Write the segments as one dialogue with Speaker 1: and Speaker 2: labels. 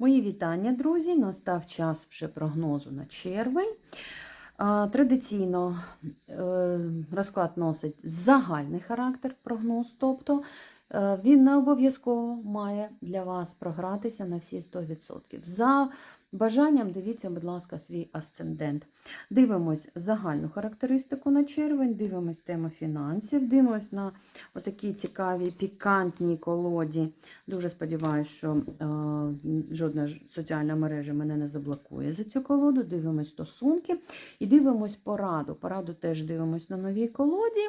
Speaker 1: Мої вітання, друзі! Настав час вже прогнозу на червень. Традиційно е, розклад носить загальний характер прогноз, тобто е, він не обов'язково має для вас програтися на всі 100%. За бажанням дивіться, будь ласка, свій асцендент. Дивимось загальну характеристику на червень, дивимось тему фінансів, дивимось на отакі цікаві пікантні колоді. Дуже сподіваюся, що е, жодна соціальна мережа мене не заблокує за цю колоду. Дивимось стосунки і дивимось пораду. Пораду теж дивимось на новій колоді.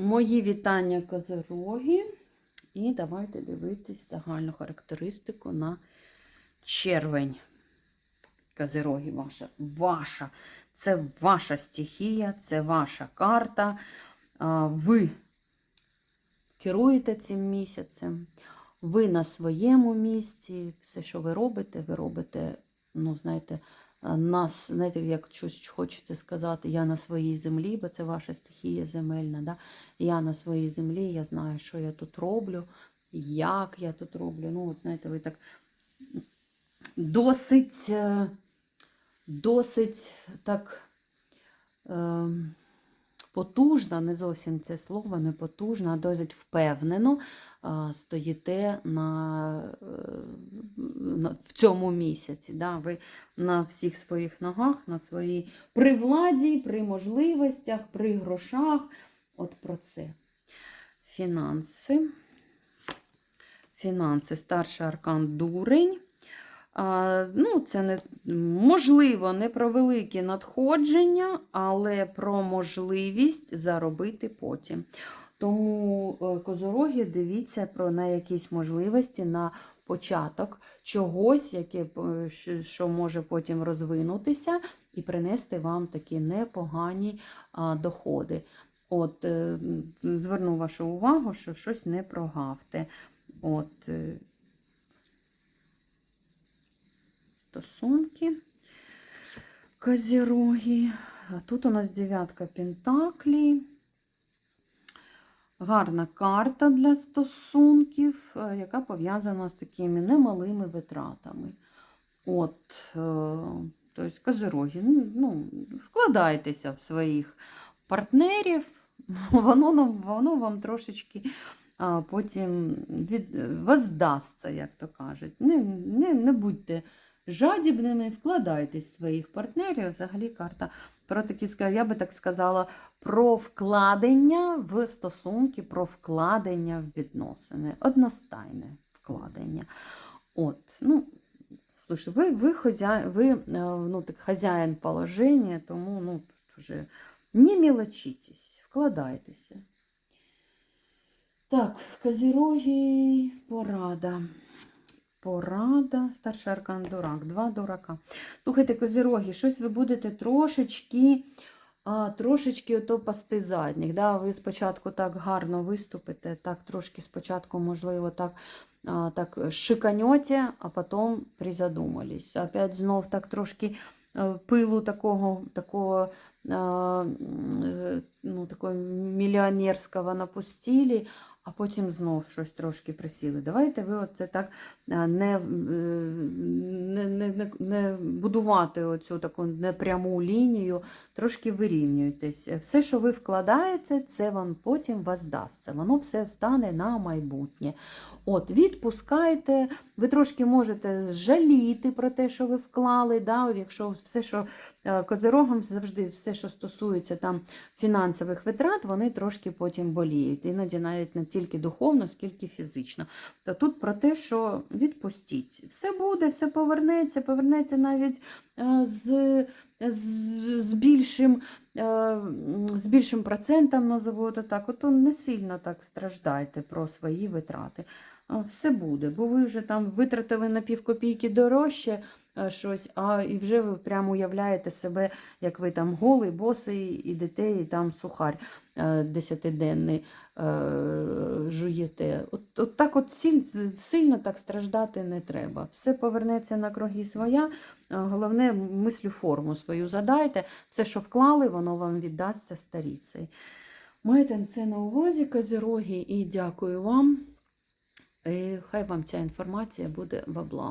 Speaker 1: Мої вітання козороги. І давайте дивитись загальну характеристику на червень. Козироги ваша. Ваша. Це ваша стихія, це ваша карта. Ви керуєте цим місяцем. Ви на своєму місці. Все, що ви робите, ви робите, ну, знаєте, нас, знаєте, як щось хочете сказати, я на своїй землі, бо це ваша стихія земельна. Да? Я на своїй землі, я знаю, що я тут роблю, як я тут роблю. Ну, от знаєте, ви так досить, е, досить так е, потужно, не зовсім це слово, не потужно, а досить впевнено стоїте е, на, в цьому місяці. Да? Ви на всіх своїх ногах, на своїй при владі, при можливостях, при грошах. От про це. Фінанси. Фінанси, старший аркан дурень. Ну, Це не, можливо, не про великі надходження, але про можливість заробити потім. Тому е, козороги дивіться про на якісь можливості на початок чогось, яке, е, що може потім розвинутися і принести вам такі непогані доходи. От, е, Зверну вашу увагу, що щось не прогавте. От, Стосунки козіроги. А тут у нас дев'ятка пентаклі. Гарна карта для стосунків, яка пов'язана з такими немалими витратами. От, тобто, козироги, ну, вкладайтеся в своїх партнерів, воно, воно вам трошечки потім від, воздасться, як то кажуть. Не, не, не будьте жадібними, вкладайтесь в своїх партнерів. Взагалі карта про такі, я би так сказала, про вкладення в стосунки, про вкладення в відносини. Одностайне вкладення. От, ну, слушай, ви ви, хозя... ви ну, так, хазяїн положення, тому ну, тут вже не мелочитесь, вкладайтеся. Так, козіроги, порада. Порада, старший аркан дурак, два дурака. Слухайте, козіроги, щось ви будете трошечки а, трошечки ото пасти задніх. Да? Ви спочатку так гарно виступите, так трошки спочатку, можливо, так а, так шиканьоте, а потім призадумались. Опять знов так трошки е, пилу такого, такого, а, ну, такого мільйонерського напустили, а потім знов щось трошки присіли. Давайте ви оце так не не, не, не будувати оцю таку непряму лінію, трошки вирівнюйтесь. Все, що ви вкладаєте, це вам потім вас дасться. Воно все стане на майбутнє. От, Відпускайте, ви трошки можете жаліти про те, що ви вклали. Да? Якщо все, що козирогам завжди все, що стосується там фінансових витрат, вони трошки потім боліють. Іноді навіть не тільки духовно, скільки фізично. То тут про те, що відпустіть. Все буде, все повернеться, повернеться навіть з з, з, більшим з більшим процентом назову то так. Ото не сильно так страждайте про свої витрати. Все буде, бо ви вже там витратили на півкопійки дорожче, е, щось, а і вже ви прямо уявляєте себе, як ви там голий, босий, ідете і там сухарь е, десятиденний е, жуєте. От, от так от сильно так страждати не треба. Все повернеться на круги своя. Головне, мислю форму свою задайте. Все, що вклали, воно вам віддасться старіцей. Майте це на увазі, козироги, і дякую вам. І хай вам ця інформація буде во благо.